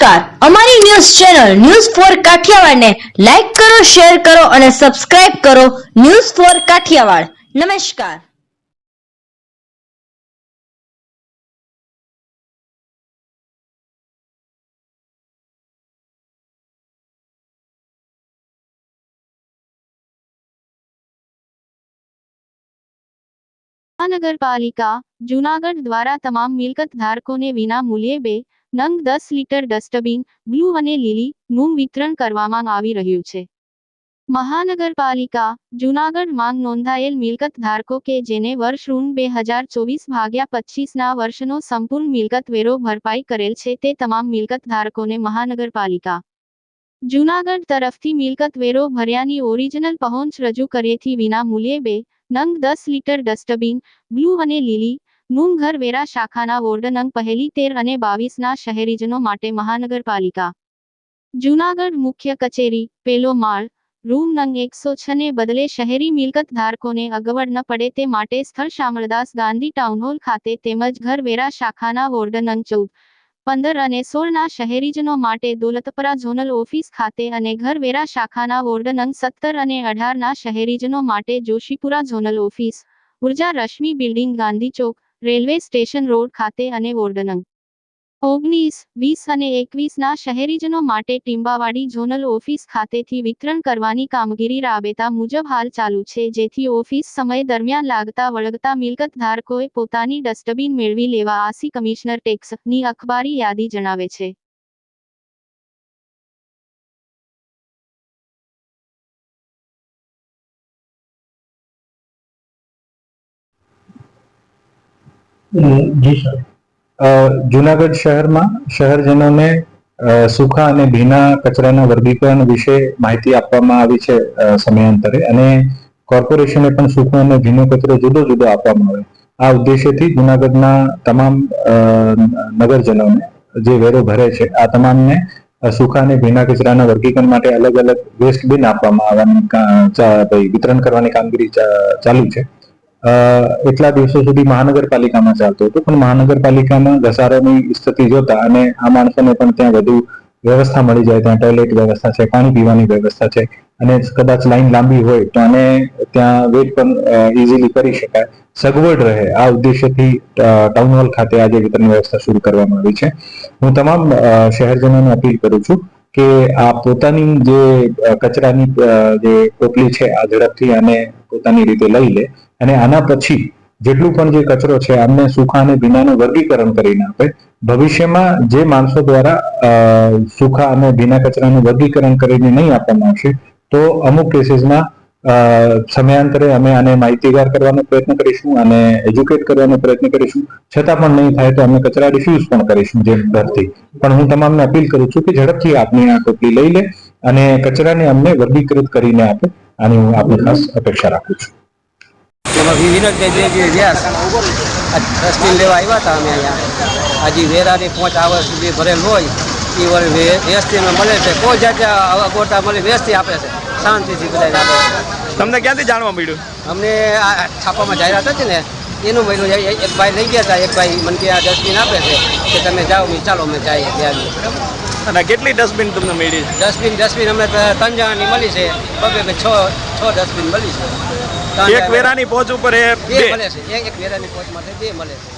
નમસ્કાર. અમારી news channel news four કાઠિયાવાડને લાઈક કરો, શેર કરો અને સબસ્ક્રાઇબ કરો ન્યૂઝ ફોર કાઠિયાવાડ. નમસ્કાર. મહાનગરપાલિકા જૂનાગઢ દ્વારા તમામ મિલકત ધારકોને વિના મૂલ્યે બે નંગ દસ લીટર ડસ્ટબિન, બ્લુ અને લીલી નું વિતરણ કરવામાં આવી રહ્યું છે. મહાનગરપાલિકા, જૂનાગઢ માંગ નોંધાયેલ મિલકત ધારકો કે જેને વર્ષ ઋણ બે હજાર ચોવીસ ભાગ્યા પચીસના વર્ષનો સંપૂર્ણ મિલકત વેરો ભરપાઈ કરેલ છે તે તમામ મિલકત ધારકોને મહાનગરપાલિકા જૂનાગઢ તરફથી મિલકત વેરો ભર્યાની ઓરિજિનલ પહોંચ રજૂ કરેથી વિના મૂલ્યે બે, નંગ દસ લીટર ડસ્ટબિન, બ્લુ અને લીલી નું ઘર વેરા શાખાના વોર્ડન નંગ પહેલી તેર અને બાવીસના શહેરીજનો માટે મહાનગરપાલિકા. જૂનાગઢ મુખ્ય કચેરી, પેલો માળ, રૂમ નંગ એકસો ને બદલે શહેરી મિલકત ધારકોને અગવડ ન પડે તે માટે સ્થળ શામળદાસ ગાંધી ટાઉનહોલ ખાતે તેમજ ઘર વેરા શાખાના વોર્ડન નંગ ચૌદ, પંદર અને સોળના શહેરીજનો માટે દોલતપરા ઝોનલ ઓફિસ ખાતે અને ઘર વેરા શાખાના વોર્ડન નંગ સત્તર અને અઢારના શહેરીજનો માટે Joshipura zonal office, Urja Rashmi building Gandhi Chowk railway station road ખાતે અને વોર્ડનંગ ઓગણીસ, વીસ અને એકવીસના શહેરીજનો માટે ટીંબાવાડી ઝોનલ ઓફિસ ખાતેથી વિતરણ કરવાની કામગીરી રાબેતા મુજબ હાલ ચાલુ છે, જેથી ઓફિસ સમય દરમિયાન લાગતા વળગતા મિલકત ધારકોએ પોતાની ડસ્ટબિન મેળવી લેવા આસી કમિશનર ટેક્સની અખબારી યાદી જણાવે છે. જી સર. જુનાગઢ શહેરમાં શહેરજનોને સૂકા અને ભીના કચરાના વર્ગીકરણ વિશે માહિતી આપવામાં આવી છે સમયાંતરે અને કોર્પોરેશને પણ સૂકો અને ભીનો કચરો જુદો જુદો આપવામાં આવે. આ ઉદ્દેશ્યથી જુનાગઢના તમામ નગરજનોને જે વેરો ભરે છે, આ તમામને સૂકા અને ભીના કચરાના વર્ગીકરણ માટે અલગ અલગ વેસ્ટ બિન આપવામાં આવવાની વિતરણ કરવાની કામગીરી ચાલુ છે. એટલા દિવસો સુધી મહાનગરપાલિકામાં ચાલતું હતું. પણ મહાનગરપાલિકામાં ઘસારાની સ્થિતિ જોતા અને આ માણસોને પણ ત્યાં વધુ વ્યવસ્થા મળી જાય, ત્યાં ટોયલેટ વ્યવસ્થા છે, પાણી પીવાની વ્યવસ્થા છે અને કદાચ લાઈન લાંબી હોય તો આને ત્યાં વેટ પણ ઇઝીલી કરી શકાય. સગવડ રહે. આ ઉદ્દેશ્યથી ટાઉન હોલ ખાતે આજે વિતરણ વ્યવસ્થા શરૂ કરવામાં આવી છે. હું તમામ શહેરજનોને અપીલ કરું છું કે આ પોતાની જે કચરાની જે ટોપલી છે આ ઝડપથી અને પોતાની રીતે લઈ લે અને આના પછી જેટલું પણ જે કચરો છે આમને સૂકા અને ભીનાનું વર્ગીકરણ કરીને આપે, ભવિષ્યમાં જે માણસો દ્વારા સૂકા અને ભીના કચરાનું વર્ગીકરણ કરીને નહીં આપવામાં આવશે, તો અમુક કેસીસમાં સમયાંતરે અમે આને માહિતીગાર કરવાનો પ્રયત્ન કરીશું અને એજ્યુકેટ કરવાનો પ્રયત્ન કરીશું. છતાં પણ નહીં થાય તો અમે કચરા ડિફ્યુઝ પણ કરીશું જે ડરથી. પણ હું તમામને અપીલ કરું છું કે ઝડપથી આપની આ ટોપલી લઈ લે અને કચરાને અમને વર્ગીકૃત કરીને આપે. આની હું આપની ખાસ અપેક્ષા રાખું છું. વિનોદભાઈ વ્યાસ લેવા આવ્યા હતા અમે અહીંયા. વેરાની પહોંચ આવર સુધી ભરેલ હોય એ વળી વેસ્ટીમાં મળે છે. કોઈ જાતે અગવડતા મળે વ્યસ્તી આપે છે. શાંતિથી બધા તમને ક્યાંથી જાણવા મળ્યું? અમને આ છાપામાં જાહેરાત હતી ને એનું મળ્યું એક ભાઈ લઈ ગયા હતા એક ભાઈ મને કે આ ડસ્ટબિન આપે છે કે તમે જાઓ મેં ચાલો અમે જઈએ ત્યાં અને કેટલી ડસ્ટબિન તમને મળી? ડસ્ટબિન ડસ્ટબિન અમે ત્રણ જણાની મળી છે પગે છ છ ડસ્ટબિન મળી છે. એક વેરાની પહોંચ ઉપર એ બે મળે છે એક વેરાની પહોંચમાંથી બે મળે છે.